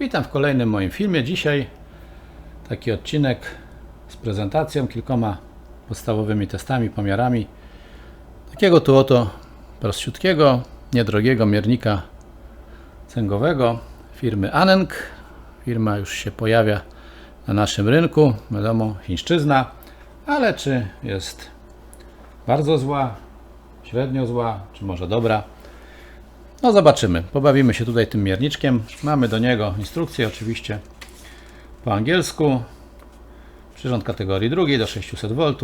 Witam w kolejnym moim filmie. Dzisiaj taki odcinek z prezentacją, kilkoma podstawowymi testami, pomiarami takiego tu oto prościutkiego, niedrogiego miernika cęgowego firmy Anenk. Firma już się pojawia na naszym rynku, wiadomo, chińszczyzna, ale czy jest bardzo zła, średnio zła, czy może dobra? No zobaczymy. Pobawimy się tutaj tym mierniczkiem. Mamy do niego instrukcję oczywiście po angielsku. Przyrząd kategorii drugiej do 600 V.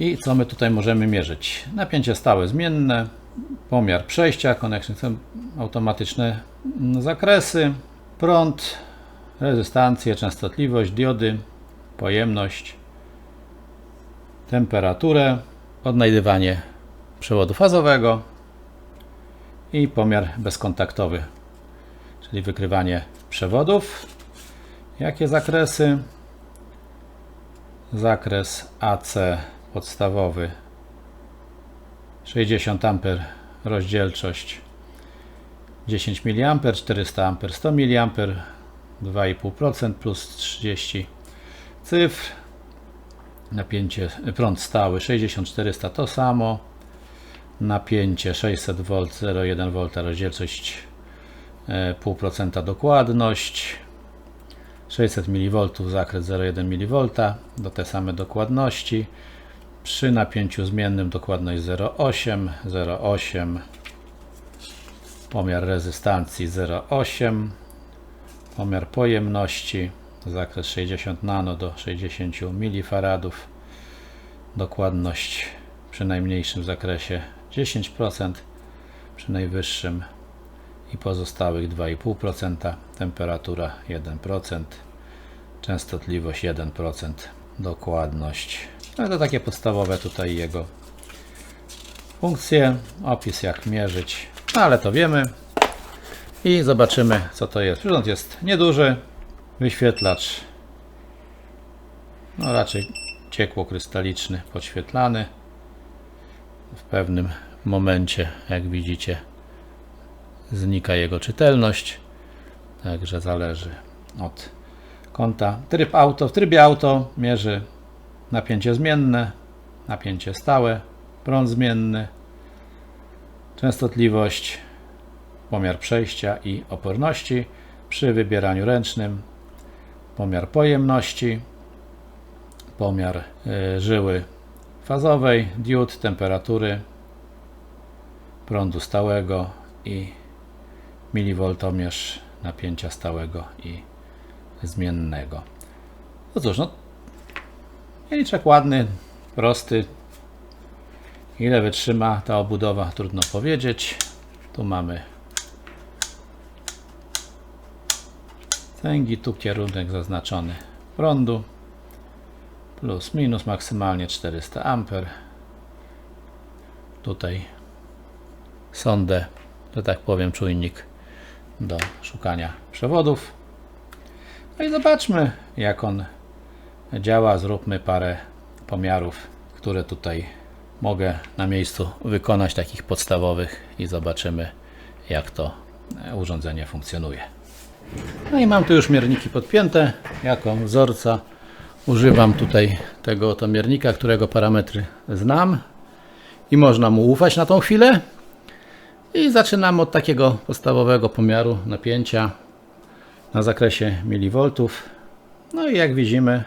I co my tutaj możemy mierzyć? Napięcie stałe zmienne, pomiar przejścia, connection automatyczne zakresy, prąd, rezystancję, częstotliwość, diody, pojemność, temperaturę, odnajdywanie przewodu fazowego, i pomiar bezkontaktowy, czyli wykrywanie przewodów. Jakie zakresy? Zakres AC podstawowy 60 A rozdzielczość 10 mA, 400 A, 100 mA, 2,5% plus 30 cyfr. Napięcie, prąd stały 6400 to samo napięcie 600 V 0,1 V rozdzielczość 0,5% dokładność 600 mV zakres 0,1 mV do te same dokładności. Przy napięciu zmiennym dokładność 0,8 0,8 pomiar rezystancji 0,8 pomiar pojemności zakres 60 nano do 60 mF dokładność przy najmniejszym zakresie 10%, przy najwyższym i pozostałych 2,5%, temperatura 1%, częstotliwość 1%, dokładność. No to takie podstawowe tutaj jego funkcje, opis jak mierzyć, no ale to wiemy i zobaczymy co to jest. Przyrząd jest nieduży, wyświetlacz no raczej ciekło-krystaliczny, podświetlany w pewnym momencie, jak widzicie, znika jego czytelność. Także zależy od kąta. Tryb auto. W trybie auto mierzy napięcie zmienne, napięcie stałe, prąd zmienny, częstotliwość, pomiar przejścia i oporności. Przy wybieraniu ręcznym pomiar pojemności, pomiar y, żyły fazowej, diod, temperatury, prądu stałego i milivoltomierz napięcia stałego i zmiennego. No cóż, no mieliczek ładny, prosty. Ile wytrzyma ta obudowa, trudno powiedzieć. Tu mamy cęgi, tu kierunek zaznaczony prądu plus minus maksymalnie 400 amper. Tutaj sondę, że tak powiem czujnik do szukania przewodów. No i zobaczmy jak on działa. Zróbmy parę pomiarów które tutaj mogę na miejscu wykonać takich podstawowych i zobaczymy jak to urządzenie funkcjonuje. No i mam tu już mierniki podpięte jako wzorca Używam tutaj tego oto miernika, którego parametry znam i można mu ufać na tą chwilę. I zaczynamy od takiego podstawowego pomiaru napięcia na zakresie milivoltów. No i jak widzimy,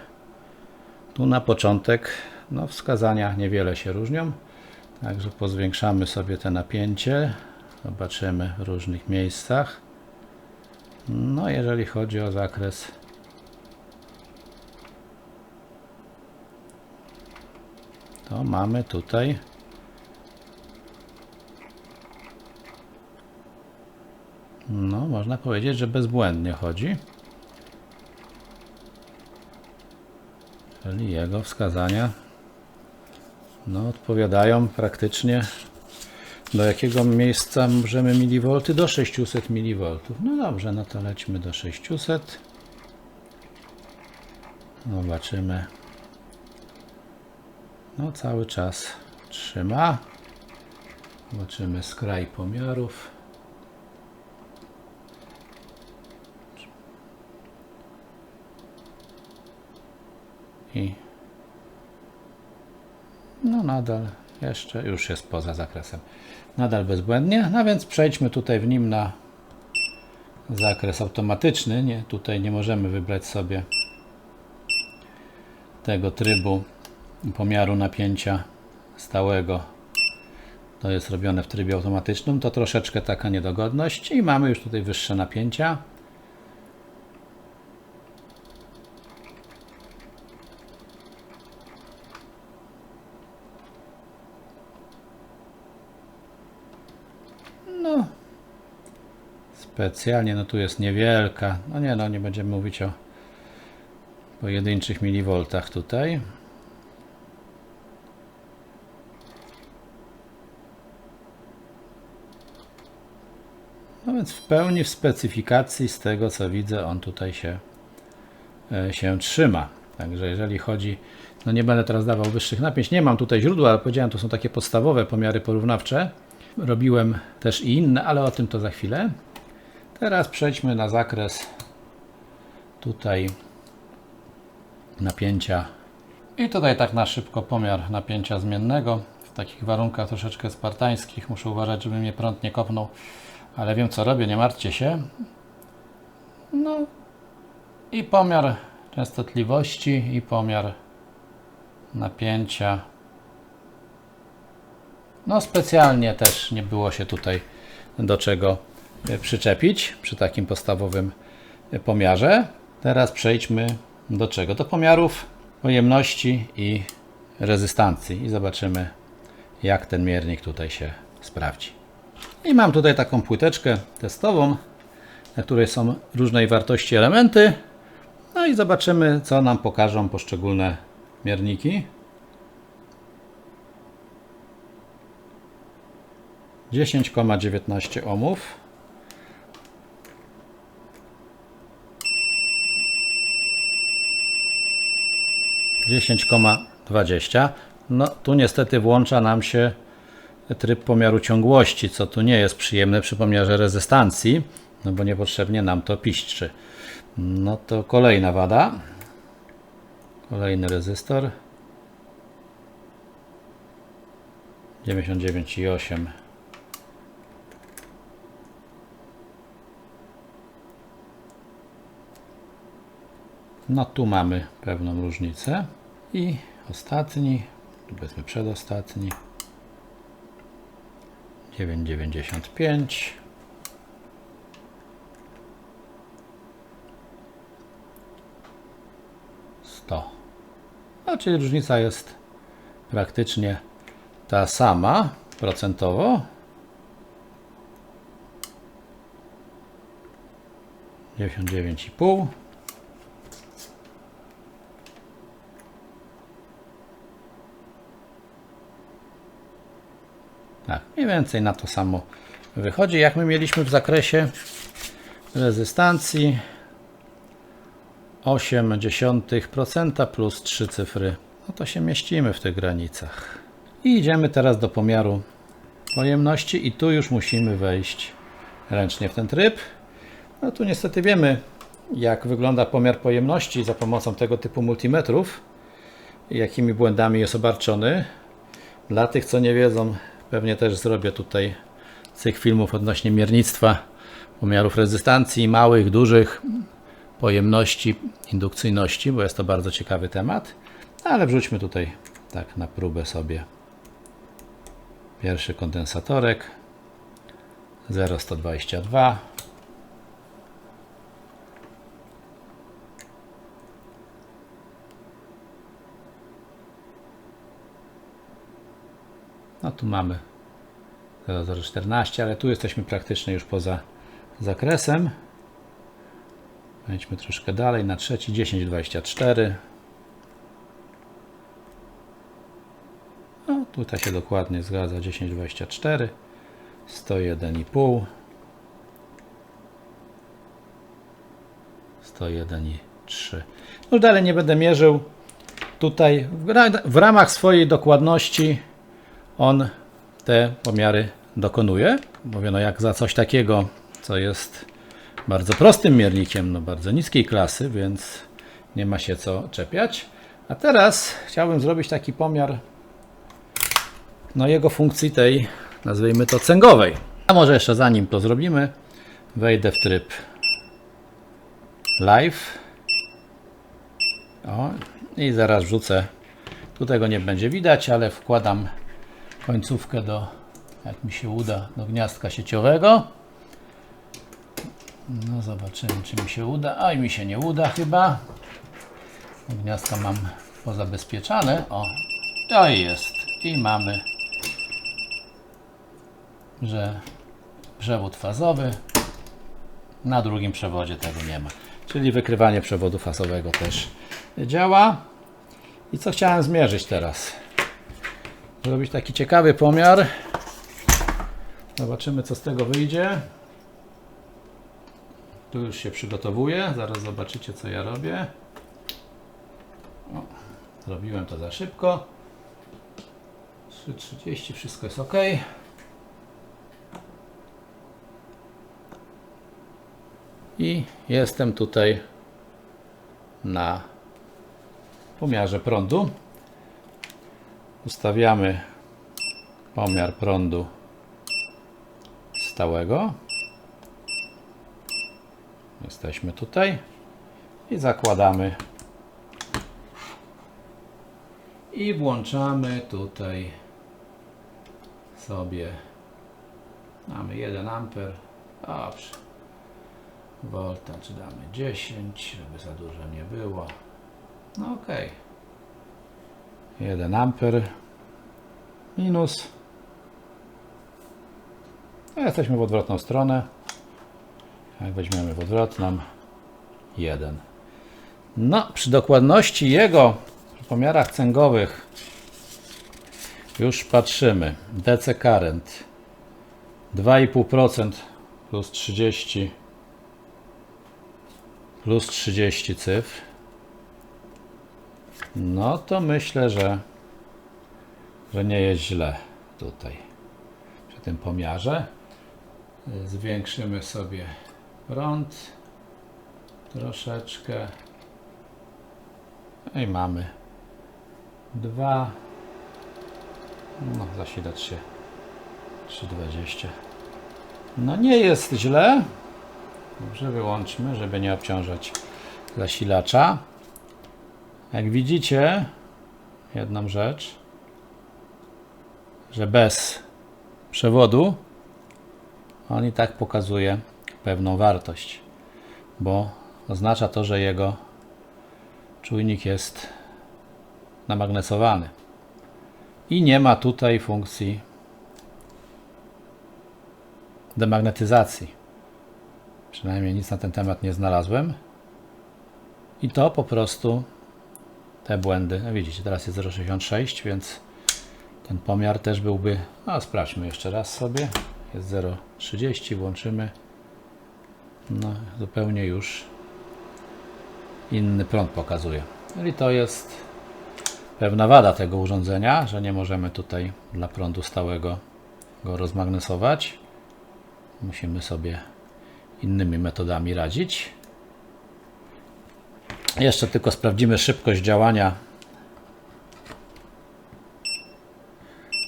tu na początek no wskazania niewiele się różnią. Także pozwiększamy sobie te napięcie. Zobaczymy w różnych miejscach. No jeżeli chodzi o zakres to mamy tutaj no można powiedzieć, że bezbłędnie chodzi czyli jego wskazania no odpowiadają praktycznie do jakiego miejsca możemy milivolty? Do 600 mV. No dobrze, no to lećmy do 600. Zobaczymy. No cały czas trzyma. Zobaczymy skraj pomiarów. I no nadal jeszcze już jest poza zakresem. Nadal bezbłędnie, no więc przejdźmy tutaj w nim na zakres automatyczny. Nie, tutaj nie możemy wybrać sobie tego trybu pomiaru napięcia stałego. To jest robione w trybie automatycznym. To troszeczkę taka niedogodność i mamy już tutaj wyższe napięcia. No, specjalnie, no tu jest niewielka. No nie, no nie będziemy mówić o pojedynczych miliwoltach tutaj. Więc w pełni w specyfikacji z tego co widzę on tutaj się, e, się trzyma. Także jeżeli chodzi, no nie będę teraz dawał wyższych napięć, nie mam tutaj źródła, ale powiedziałem, to są takie podstawowe pomiary porównawcze. Robiłem też i inne, ale o tym to za chwilę. Teraz przejdźmy na zakres tutaj napięcia. I tutaj tak na szybko pomiar napięcia zmiennego. W takich warunkach troszeczkę spartańskich muszę uważać, żeby mnie prąd nie kopnął, ale wiem co robię, nie martwcie się. No i pomiar częstotliwości i pomiar napięcia. No specjalnie też nie było się tutaj do czego e, przyczepić przy takim podstawowym e, pomiarze. Teraz przejdźmy do czego? Do pomiarów pojemności i rezystancji i zobaczymy jak ten miernik tutaj się sprawdzi. I mam tutaj taką płyteczkę testową, na której są różnej wartości elementy. No i zobaczymy co nam pokażą poszczególne mierniki. 10,19 ohmów. Dziesięć dwadzieścia. No tu niestety włącza nam się tryb pomiaru ciągłości, co tu nie jest przyjemne przy pomiarze rezystancji, no bo niepotrzebnie nam to piszczy. No to kolejna wada. Kolejny rezystor. 99,8 No tu mamy pewną różnicę. I ostatni, powiedzmy przedostatni. 9,95 100 no, czyli różnica jest praktycznie ta sama procentowo. 99,5 Tak, mniej więcej na to samo wychodzi. Jak my mieliśmy w zakresie rezystancji 0,8% plus 3 cyfry, no to się mieścimy w tych granicach. I idziemy teraz do pomiaru pojemności i tu już musimy wejść ręcznie w ten tryb. No tu niestety wiemy jak wygląda pomiar pojemności za pomocą tego typu multimetrów jakimi błędami jest obarczony. Dla tych co nie wiedzą Pewnie też zrobię tutaj cykl filmów odnośnie miernictwa pomiarów rezystancji, małych, dużych, pojemności, indukcyjności, bo jest to bardzo ciekawy temat. Ale wrzućmy tutaj tak na próbę sobie pierwszy kondensatorek 0,122 No tu mamy 0,014, ale tu jesteśmy praktycznie już poza zakresem. Wejdźmy troszkę dalej na trzeci 10,24. No tutaj się dokładnie zgadza 10,24 101,5 101,3 No dalej nie będę mierzył. Tutaj w, w ramach swojej dokładności on te pomiary dokonuje. Mówię, no jak za coś takiego, co jest bardzo prostym miernikiem, no bardzo niskiej klasy, więc nie ma się co czepiać. A teraz chciałbym zrobić taki pomiar no jego funkcji tej, nazwijmy to cęgowej. A może jeszcze zanim to zrobimy, wejdę w tryb live. O, i zaraz wrzucę. Tu tego nie będzie widać, ale wkładam końcówkę do, jak mi się uda, do gniazdka sieciowego. No zobaczymy, czy mi się uda. A i mi się nie uda chyba. Gniazdka mam pozabezpieczane. O, to jest. I mamy, że przewód fazowy. Na drugim przewodzie tego nie ma. Czyli wykrywanie przewodu fazowego też działa. I co chciałem zmierzyć teraz? Zrobić taki ciekawy pomiar. Zobaczymy, co z tego wyjdzie. Tu już się przygotowuję. Zaraz zobaczycie, co ja robię. O, zrobiłem to za szybko. 3.30, wszystko jest ok. I jestem tutaj na pomiarze prądu. Ustawiamy pomiar prądu stałego. Jesteśmy tutaj i zakładamy. I włączamy tutaj sobie mamy 1 amper. Dobrze. Voltage damy 10 żeby za dużo nie było. No ok 1 amper minus. Jesteśmy w odwrotną stronę. Jak weźmiemy w odwrotną 1 no przy dokładności jego w pomiarach cęgowych już patrzymy. DC current 2,5% plus 30 plus 30 cyfr no to myślę, że że nie jest źle tutaj przy tym pomiarze. Zwiększymy sobie prąd troszeczkę. I mamy 2 no zasilacz się 320 no nie jest źle. Dobrze wyłączmy żeby nie obciążać zasilacza jak widzicie jedną rzecz że bez przewodu on i tak pokazuje pewną wartość bo oznacza to, że jego czujnik jest namagnesowany i nie ma tutaj funkcji demagnetyzacji. Przynajmniej nic na ten temat nie znalazłem. I to po prostu te błędy. No widzicie, teraz jest 0,66, więc ten pomiar też byłby. No, sprawdźmy jeszcze raz sobie. Jest 0,30, włączymy. No, zupełnie już inny prąd pokazuje. Czyli to jest pewna wada tego urządzenia, że nie możemy tutaj dla prądu stałego go rozmagnesować. Musimy sobie innymi metodami radzić. Jeszcze tylko sprawdzimy szybkość działania.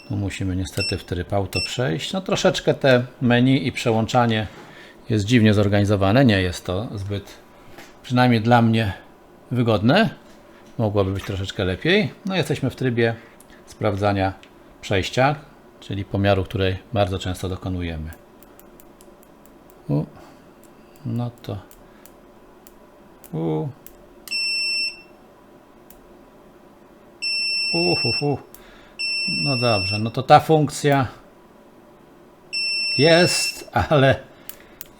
Tu musimy niestety w tryb auto przejść. No troszeczkę te menu i przełączanie jest dziwnie zorganizowane. Nie jest to zbyt, przynajmniej dla mnie, wygodne. Mogłoby być troszeczkę lepiej. No jesteśmy w trybie sprawdzania przejścia, czyli pomiaru, której bardzo często dokonujemy. U, no to. U. Uhuhu. No dobrze, no to ta funkcja jest, ale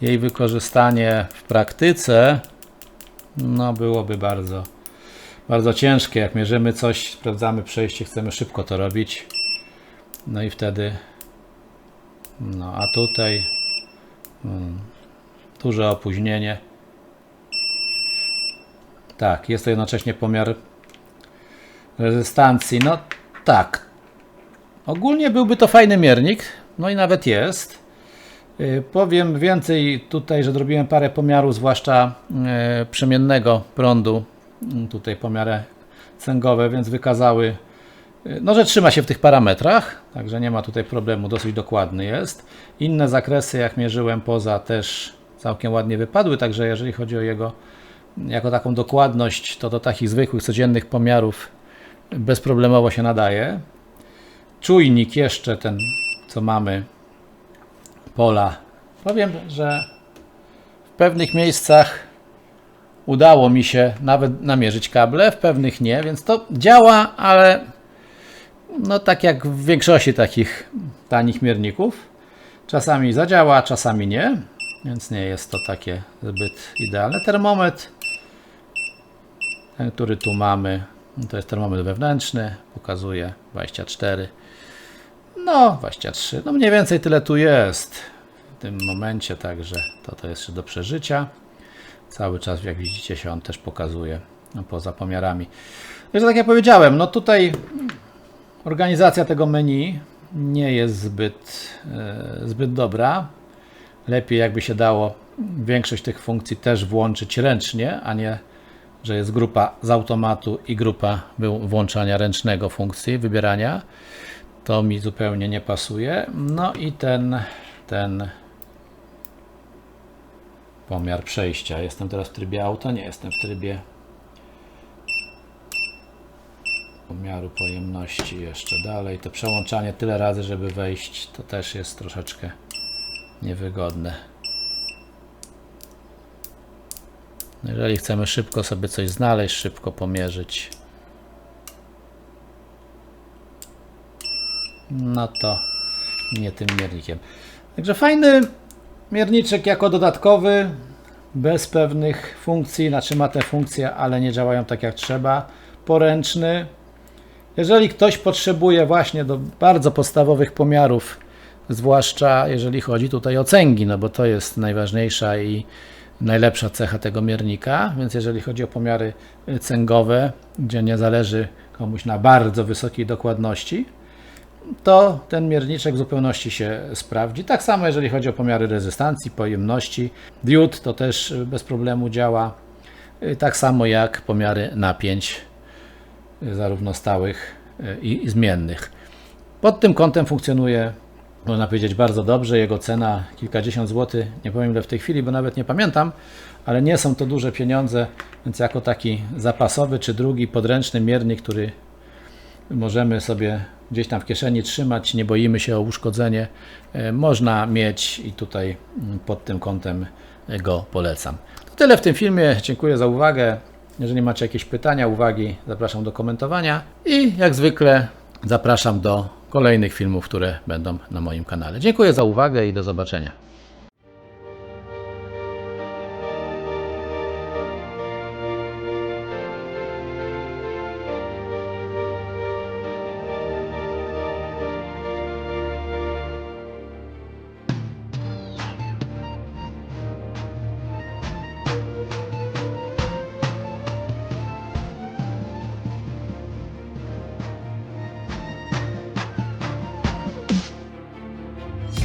jej wykorzystanie w praktyce no byłoby bardzo bardzo ciężkie. Jak mierzymy coś, sprawdzamy przejście, chcemy szybko to robić. No i wtedy no a tutaj hmm, duże opóźnienie. Tak, jest to jednocześnie pomiar rezystancji. No tak. Ogólnie byłby to fajny miernik. No i nawet jest. Yy, Powiem więcej tutaj, że zrobiłem parę pomiarów, zwłaszcza yy, przemiennego prądu. Yy, Tutaj pomiary cęgowe, więc wykazały No, że trzyma się w tych parametrach, także nie ma tutaj problemu, dosyć dokładny jest. Inne zakresy, jak mierzyłem poza, też całkiem ładnie wypadły, także jeżeli chodzi o jego jako taką dokładność, to do takich zwykłych, codziennych pomiarów bezproblemowo się nadaje. Czujnik jeszcze ten, co mamy, pola. Powiem, że w pewnych miejscach udało mi się nawet namierzyć kable, w pewnych nie, więc to działa, ale no tak jak w większości takich tanich mierników. Czasami zadziała, czasami nie, więc nie jest to takie zbyt idealne. Termometr, ten, który tu mamy, to jest termometr wewnętrzny, pokazuje 24, no 23, no mniej więcej tyle tu jest w tym momencie, także to, to jest jeszcze do przeżycia. Cały czas, jak widzicie, się on też pokazuje no, poza pomiarami. Jeszcze tak jak powiedziałem, no tutaj organizacja tego menu nie jest zbyt, e, zbyt dobra. Lepiej jakby się dało większość tych funkcji też włączyć ręcznie, a nie, że jest grupa z automatu i grupa włączania ręcznego funkcji, wybierania. To mi zupełnie nie pasuje. No i ten, ten pomiar przejścia. Jestem teraz w trybie auto, nie jestem w trybie pomiaru pojemności jeszcze dalej. To przełączanie tyle razy, żeby wejść, to też jest troszeczkę niewygodne. Jeżeli chcemy szybko sobie coś znaleźć, szybko pomierzyć, no to nie tym miernikiem. Także fajny mierniczek jako dodatkowy, bez pewnych funkcji, znaczy ma te funkcje, ale nie działają tak jak trzeba. Poręczny. Jeżeli ktoś potrzebuje właśnie do bardzo podstawowych pomiarów, zwłaszcza jeżeli chodzi tutaj o cęgi, no bo to jest najważniejsza i najlepsza cecha tego miernika, więc jeżeli chodzi o pomiary cęgowe, gdzie nie zależy komuś na bardzo wysokiej dokładności, to ten mierniczek w zupełności się sprawdzi. Tak samo jeżeli chodzi o pomiary rezystancji, pojemności. Diod to też bez problemu działa. Tak samo jak pomiary napięć, zarówno stałych i i zmiennych. Pod tym kątem funkcjonuje, można powiedzieć, bardzo dobrze. Jego cena kilkadziesiąt złotych, nie powiem ile w tej chwili, bo nawet nie pamiętam, ale nie są to duże pieniądze, więc jako taki zapasowy czy drugi podręczny miernik, który możemy sobie gdzieś tam w kieszeni trzymać, nie boimy się o uszkodzenie, e, można mieć i tutaj mm, pod tym kątem go polecam. To tyle w tym filmie. Dziękuję za uwagę. Jeżeli macie jakieś pytania, uwagi, zapraszam do komentowania i jak zwykle zapraszam do kolejnych filmów, które będą na moim kanale. Dziękuję za uwagę i do zobaczenia.